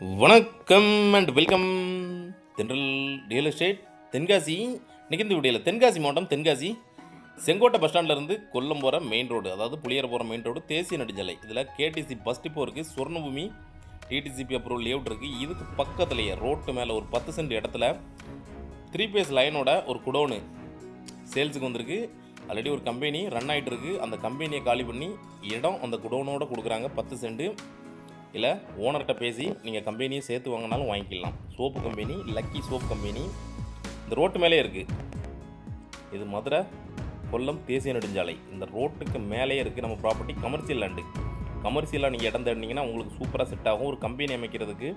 வணக்கம் and welcome Thendral real estate Tenkasi இன்னைக்கு இந்த வீடியோவில் தென்காசி மாவட்டம் தென்காசி செங்கோட்டை பஸ் ஸ்டாண்ட்லேருந்து கொல்லம் போகிற மெயின் ரோடு அதாவது புளியர் போகிற மெயின் ரோடு தேசிய நெடுஞ்சாலை. இதில் கேடிசி பஸ் டிப்போ இருக்குது சொர்ணபூமி டிடிசிபி அப்ரூவல் லேவுட் இருக்குது இதுக்கு பக்கத்துலேயே ரோட்டு மேலே ஒரு பத்து சென்ட் இடத்துல த்ரீ பேஸ் லைனோட ஒரு குடோனு சேல்ஸுக்கு வந்திருக்கு. ஆல்ரெடி ஒரு கம்பெனி ரன் ஆகிட்டு இருக்கு. அந்த கம்பெனியை காலி பண்ணி இடம் அந்த குடோனோட கொடுக்குறாங்க பத்து சென்ட்டு இல்லை ஓனர்கிட்ட பேசி நீங்கள் கம்பெனியை சேர்த்து வாங்கினாலும் வாங்கிக்கலாம். Soap company lucky soap company இந்த ரோட்டு மேலே இருக்குது இது மதுரை கொல்லம் தேசிய நெடுஞ்சாலை. இந்த ரோட்டுக்கு மேலேயே இருக்குது நம்ம ப்ராப்பர்ட்டி கமர்ஷியல் லேண்டு கமர்ஷியலாக நீங்கள் இடம் தேடினீங்கன்னா உங்களுக்கு சூப்பராக செட் ஆகும். ஒரு கம்பெனி அமைக்கிறதுக்கு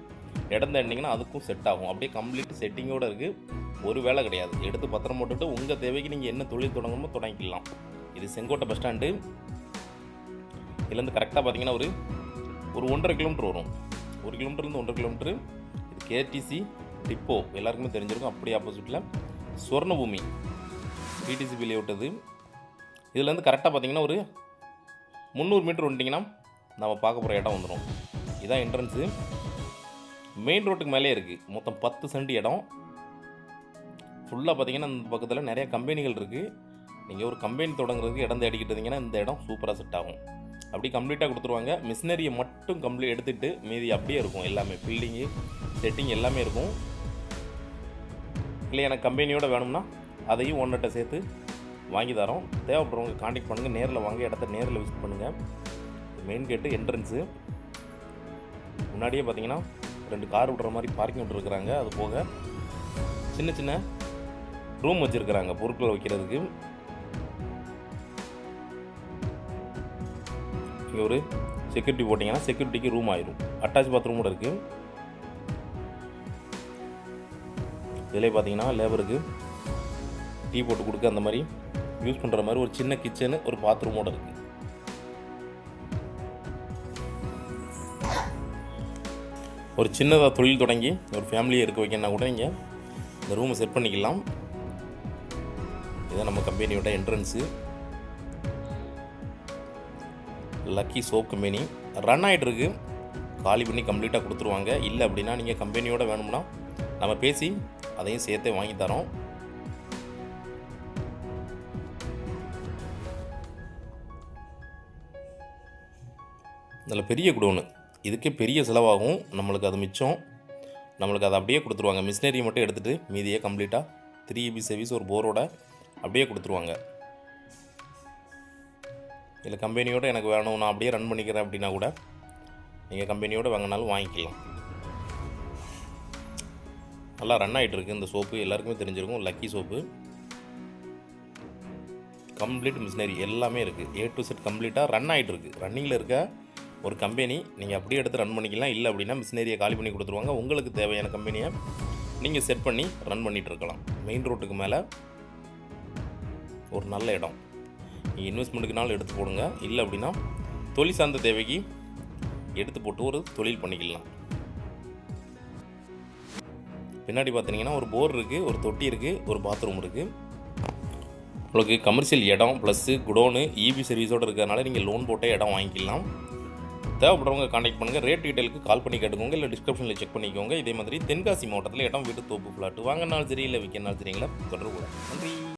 இடம் தேடினீங்கன்னா அதுக்கும் செட் ஆகும். அப்படியே கம்ப்ளீட் செட்டிங்கோடு இருக்குது ஒரு வேலை கிடையாது. எடுத்து பத்திரம் போட்டுட்டு உங்கள் தேவைக்கு நீங்கள் என்ன தொழில் தொடங்கணுமோ தொடங்கிக்கலாம். இது செங்கோட்டை பஸ் ஸ்டாண்டு இதுலேருந்து கரெக்டாக பார்த்தீங்கன்னா ஒரு ஒரு ஒன்றரை கிலோமீட்டர் வரும். ஒரு கிலோமீட்டர்லேருந்து ஒன்றரை கிலோமீட்டர். இது கேடிசி டிப்போ. எல்லாருக்குமே தெரிஞ்சிருக்கும். அப்படியே ஆப்போசிட்டில் சுவர்ணபூமி டிடிசிபி விட்டது. இதுலேருந்து கரெக்டாக பார்த்தீங்கன்னா ஒரு முந்நூறு மீட்டர் வந்துட்டிங்கன்னா நம்ம பார்க்க போகிற இடம் வந்துடும் இதான் என்ட்ரன்ஸு மெயின் ரோட்டுக்கு மேலே இருக்குது மொத்தம் பத்து சென்ட் இடம். ஃபுல்லாக பார்த்தீங்கன்னா இந்த பக்கத்தில் நிறையா கம்பெனிகள் இருக்குது நீங்கள் ஒரு கம்பெனி தொடங்குறதுக்கு இடம் தேடிக்கிட்டு இருந்தீங்கன்னா இந்த இடம் சூப்பராக செட் ஆகும். அப்படி கம்ப்ளீட்டாக கொடுத்துருவாங்க. மிஷினரியை மட்டும் கம்ப்ளீட் எடுத்துகிட்டு மீதி அப்படியே இருக்கும். எல்லாமே பில்டிங்கு செட்டிங் எல்லாமே இருக்கும். இல்லை எனக்கு கம்பெனியோட வேணும்னா அதையும் ஒன்றுகிட்ட சேர்த்து வாங்கி தரோம். தேவைப்படுறவங்க காண்டாக்ட் பண்ணுங்கள் நேரில் வாங்க. இடத்த நேரில் விசிட் பண்ணுங்கள் மெயின் கேட்டு என்ட்ரன்ஸு முன்னாடியே பார்த்தீங்கன்னா ரெண்டு கார் விட்ற மாதிரி பார்க்கிங் விட்டுருக்குறாங்க அது போக சின்ன சின்ன ரூம் வச்சுருக்குறாங்க பொருட்களை வைக்கிறதுக்கு. இங்கே ஒரு செக்யூரிட்டி போட்டிங்கன்னா செக்யூரிட்டிக்கு ரூம் ஆயிரும். அட்டாச் பாத்ரூம் கூட இருக்குது இதில் பார்த்தீங்கன்னா லேபருக்கு டீ போட்டு கொடுக்க அந்த மாதிரி யூஸ் பண்ணுற மாதிரி ஒரு சின்ன கிச்சனு ஒரு பாத்ரூமோட இருக்குது ஒரு சின்னதாக தொழில் தொடங்கி ஒரு ஃபேமிலியை இருக்க வைக்கணும்னா கூட நீங்கள் இந்த ரூமை செட் பண்ணிக்கலாம். இதான் நம்ம கம்பெனியோட entrance lucky soap company. Run ஆகிட்டுருக்கு காலி பண்ணி கம்ப்ளீட்டாக கொடுத்துருவாங்க. இல்லை அப்படின்னா நீங்கள் கம்பெனியோட வேணும்னா நம்ம பேசி அதையும் சேர்த்தே வாங்கி தரோம். நல்ல பெரிய குடோனு. இதுக்கே பெரிய செலவாகும். நம்மளுக்கு அது மிச்சம். நம்மளுக்கு அதை அப்படியே கொடுத்துருவாங்க. மிஷினரி மட்டும் எடுத்துகிட்டு மீதியே கம்ப்ளீட்டாக த்ரீ இபி சர்வீஸ் ஒரு போரோட அப்படியே கொடுத்துருவாங்க. இல்லை கம்பெனியோட எனக்கு வேணும் நான் அப்படியே ரன் பண்ணிக்கிறேன் அப்படின்னா கூட நீங்கள் கம்பெனியோட வாங்கினாலும் வாங்கிக்கலாம். நல்லா ரன் ஆகிட்டுருக்கு இந்த சோப்பு எல்லாருக்குமே தெரிஞ்சிருக்கும் லக்கி சோப்பு கம்ப்ளீட் மிஷினரி எல்லாமே இருக்குது ஏ டு செட் கம்ப்ளீட்டாக ரன் ஆகிட்டு இருக்குது ரன்னிங்கில் இருக்க ஒரு கம்பெனி நீங்கள் அப்படியே எடுத்து ரன் பண்ணிக்கலாம். இல்லை அப்படின்னா மிஷினரியை காலி பண்ணி கொடுத்துருவாங்க. உங்களுக்கு தேவையான கம்பெனியை நீங்கள் செட் பண்ணி ரன் பண்ணிகிட்டு இருக்கலாம். மெயின் ரோட்டுக்கு மேலே ஒரு நல்ல இடம். நீங்கள் இன்வெஸ்ட்மெண்ட்டுக்குனாலும் எடுத்து போடுங்க. இல்லை அப்படின்னா தொழில் சார்ந்த தேவைக்கு எடுத்து போட்டு ஒரு தொழில் பண்ணிக்கலாம். பின்னாடி பார்த்தீங்கன்னா ஒரு போர் இருக்குது ஒரு தொட்டி இருக்குது ஒரு பாத்ரூம் இருக்குது உங்களுக்கு கமர்ஷியல் இடம் ப்ளஸ்ஸு குடோனு இபி சர்வீஸோடு இருக்கிறதுனால நீங்கள் லோன் போட்டே இடம் வாங்கிக்கலாம். தேவைப்படுறவங்க காண்டாக்ட் பண்ணுங்கள் ரேட் டீட்டெயிலுக்கு கால் பண்ணி கேட்டுக்கோங்க. இல்லை டிஸ்கிரிப்ஷனில் செக் பண்ணிக்கோங்க. இதே மாதிரி தென்காசி மாவட்டத்தில் இடம் வீட்டு தோப்பு ஃப்ளாட்டு வாங்கினாலும் சரி இல்லை விற்கனாலும் சரிங்களா தொடர்பு நன்றி.